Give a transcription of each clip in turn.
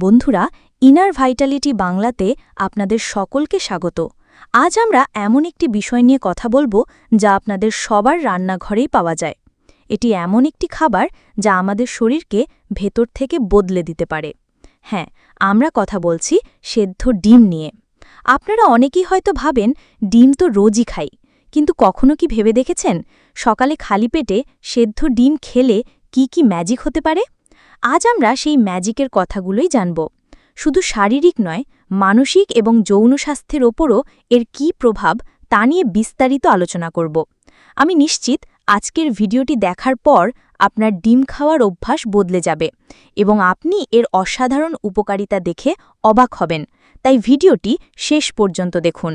বন্ধুরা inner Vitality বাংলাতে আপনাদের সকলকে স্বাগত। আজ আমরা এমন একটি বিষয় নিয়ে কথা বলব যা আপনাদের সবার রান্নাঘরেই পাওয়া যায়। এটি এমন একটি খাবার যা আমাদের শরীরকে ভেতর থেকে বদলে দিতে পারে। হ্যাঁ আমরা কথা বলছি সেদ্ধ ডিম নিয়ে। আপনারা অনেকেই হয়তো ভাবেন, ডিম তো রোজই খাই। কিন্তু কখনো কি ভেবে দেখেছেন? সকালে খালি পেটে সেদ্ধ ডিম খেলে কি কি ম্যাজিক হতে পারে? আজ আমরা সেই ম্যাজিকের কথাগুলোই জানব। শুধু শারীরিক নয়, মানসিক এবং যৌন স্বাস্থ্যের ওপরও এর কী প্রভাব তা নিয়ে বিস্তারিত আলোচনা করব। আমি নিশ্চিত আজকের ভিডিওটি দেখার পর আপনার ডিম খাওয়ার অভ্যাস বদলে যাবে এবং আপনি এর অসাধারণ উপকারিতা দেখে অবাক হবেন। তাই ভিডিওটি শেষ পর্যন্ত দেখুন।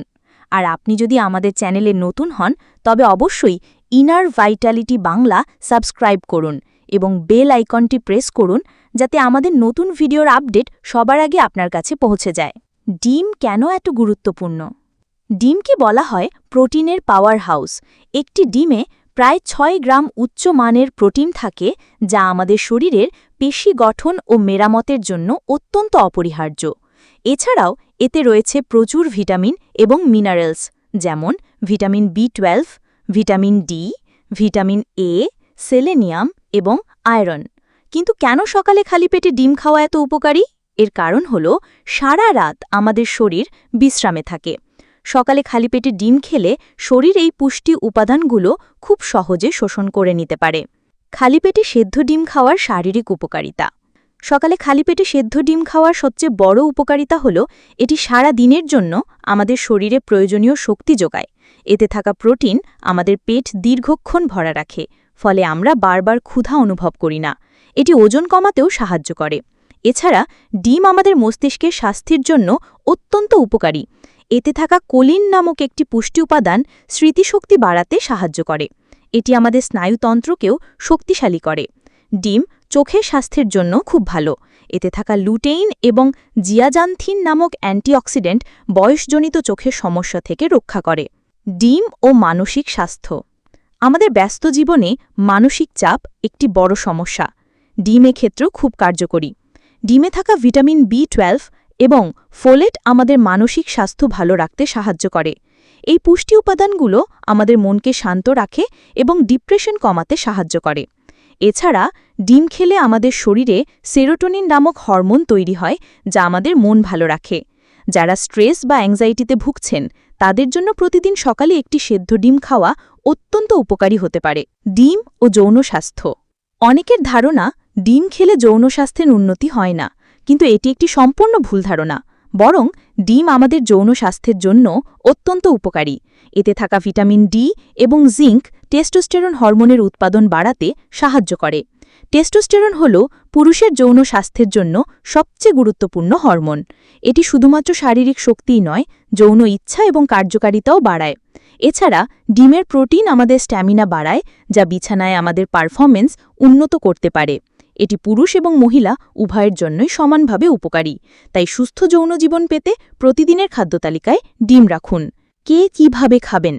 আর আপনি যদি আমাদের চ্যানেলে নতুন হন, তবে অবশ্যই ইনার ভাইটালিটি বাংলা সাবস্ক্রাইব করুন। এবং বেল আইকনটি প্রেস করুন যাতে আমাদের নতুন ভিডিওর আপডেট সবার আগে আপনার কাছে পৌঁছে যায়। ডিম কেন এত গুরুত্বপূর্ণ? ডিমকে বলা হয় প্রোটিনের পাওয়ার হাউস একটি ডিমে প্রায় ছয় গ্রাম উচ্চ মানের প্রোটিন থাকে যা আমাদের শরীরের পেশি গঠন ও মেরামতের জন্য অত্যন্ত অপরিহার্য। এছাড়াও এতে রয়েছে প্রচুর ভিটামিন এবং মিনারেলস, যেমন vitamin B twelve, vitamin D, vitamin A, selenium এবং আয়রন। কিন্তু কেন সকালে খালি পেটে ডিম খাওয়া এত উপকারী? এর কারণ হল, সারা রাত আমাদের শরীর বিশ্রামে থাকে। সকালে খালি পেটে ডিম খেলে শরীর এই পুষ্টি উপাদানগুলো খুব সহজে শোষণ করে নিতে পারে। খালি পেটে সেদ্ধ ডিম খাওয়ার শারীরিক উপকারিতা। সকালে খালি পেটে সেদ্ধ ডিম খাওয়ার সবচেয়ে বড় উপকারিতা হল, এটি সারা দিনের জন্য আমাদের শরীরে প্রয়োজনীয় শক্তি যোগায়। এতে থাকা প্রোটিন আমাদের পেট দীর্ঘক্ষণ ভরা রাখে। ফলে আমরা বারবার ক্ষুধা অনুভব করি না। এটি ওজন কমাতেও সাহায্য করে। এছাড়া ডিম আমাদের মস্তিষ্কের স্বাস্থ্যের জন্য অত্যন্ত উপকারী। এতে থাকা কোলিন নামক একটি পুষ্টি উপাদান স্মৃতিশক্তি বাড়াতে সাহায্য করে। এটি আমাদের স্নায়ুতন্ত্রকেও শক্তিশালী করে। ডিম চোখের স্বাস্থ্যের জন্য খুব ভালো। এতে থাকা লুটেইন এবং জিয়াজান্থিন নামক অ্যান্টিঅক্সিডেন্ট বয়সজনিত চোখের সমস্যা থেকে রক্ষা করে। ডিম ও মানসিক স্বাস্থ্য আমাদের ব্যস্ত জীবনে মানসিক চাপ একটি বড় সমস্যা। ডিম ক্ষেত্রেও খুব কার্যকরী। ডিমে থাকা ভিটামিন বি টুয়েলভ এবং ফোলেট আমাদের মানসিক স্বাস্থ্য ভালো রাখতে সাহায্য করে। এই পুষ্টি উপাদানগুলো আমাদের মনকে শান্ত রাখে এবং ডিপ্রেশন কমাতে সাহায্য করে। এছাড়া ডিম খেলে আমাদের শরীরে সেরোটোনিন নামক হরমোন তৈরি হয়, যা আমাদের মন ভালো রাখে। যারা স্ট্রেস বা অ্যাংজাইটিতে ভুগছেন, তাদের জন্য প্রতিদিন সকালে একটি সেদ্ধ ডিম খাওয়া অত্যন্ত উপকারী হতে পারে। ডিম ও যৌন স্বাস্থ্য। অনেকের ধারণা, ডিম খেলে যৌন স্বাস্থ্যের উন্নতি হয় না, কিন্তু এটি একটি সম্পূর্ণ ভুল ধারণা, বরং ডিম আমাদের যৌন স্বাস্থ্যের জন্য অত্যন্ত উপকারী। এতে থাকা ভিটামিন ডি এবং জিঙ্ক টেস্টোস্টেরন হরমোনের উৎপাদন বাড়াতে সাহায্য করে। টেস্টোস্টেরন হল পুরুষের যৌন স্বাস্থ্যের জন্য সবচেয়ে গুরুত্বপূর্ণ হরমোন। এটি শুধুমাত্র শারীরিক শক্তিই নয়, যৌন ইচ্ছা এবং কার্যকারিতাও বাড়ায়। এছাড়া ডিমের প্রোটিন আমাদের স্ট্যামিনা বাড়ায়, যা বিছানায় আমাদের পারফরমেন্স উন্নত করতে পারে। এটি পুরুষ এবং মহিলা উভয়ের জন্যই সমানভাবে উপকারী। তাই সুস্থ যৌন জীবন পেতে প্রতিদিনের খাদ্যতালিকায় ডিম রাখুন। কে কীভাবে খাবেন?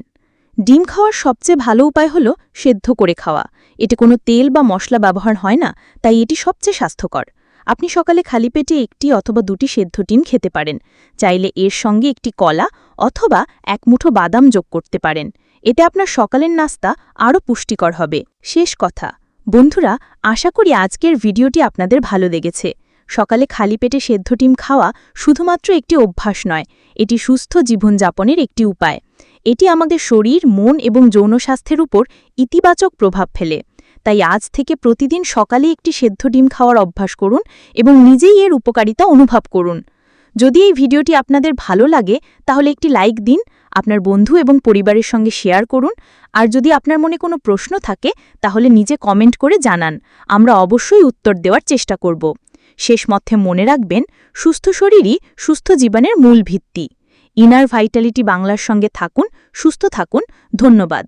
ডিম খাওয়ার সবচেয়ে ভালো উপায় হল সেদ্ধ করে খাওয়া। এতে কোনো তেল বা মশলা ব্যবহার হয় না, তাই এটি সবচেয়ে স্বাস্থ্যকর। আপনি সকালে খালি পেটে একটি অথবা দুটি সেদ্ধ ডিম খেতে পারেন। চাইলে এর সঙ্গে একটি কলা অথবা এক মুঠো বাদাম যোগ করতে পারেন। এতে আপনার সকালের নাস্তা আরও পুষ্টিকর হবে। শেষ কথা, বন্ধুরা, আশা করি আজকের ভিডিওটি আপনাদের ভালো লেগেছে। সকালে খালি পেটে সেদ্ধ ডিম খাওয়া শুধুমাত্র একটি অভ্যাস নয়, এটি সুস্থ জীবনযাপনের একটি উপায়। এটি আমাদের শরীর, মন এবং যৌন স্বাস্থ্যের উপর ইতিবাচক প্রভাব ফেলে। তাই আজ থেকে প্রতিদিন সকালে একটি সেদ্ধ ডিম খাওয়ার অভ্যাস করুন এবং নিজেই এর উপকারিতা অনুভব করুন। যদি এই ভিডিওটি আপনাদের ভালো লাগে, তাহলে একটি লাইক দিন, আপনার বন্ধু এবং পরিবারের সঙ্গে শেয়ার করুন। আর যদি আপনার মনে কোনো প্রশ্ন থাকে, তাহলে নিজে কমেন্ট করে জানান। আমরা অবশ্যই উত্তর দেওয়ার চেষ্টা করব। শেষ মধ্যে মনে রাখবেন, সুস্থ শরীরই সুস্থ জীবনের মূল ভিত্তি। ইনার ভাইটালিটি বাংলার সঙ্গে থাকুন সুস্থ থাকুন ধন্যবাদ।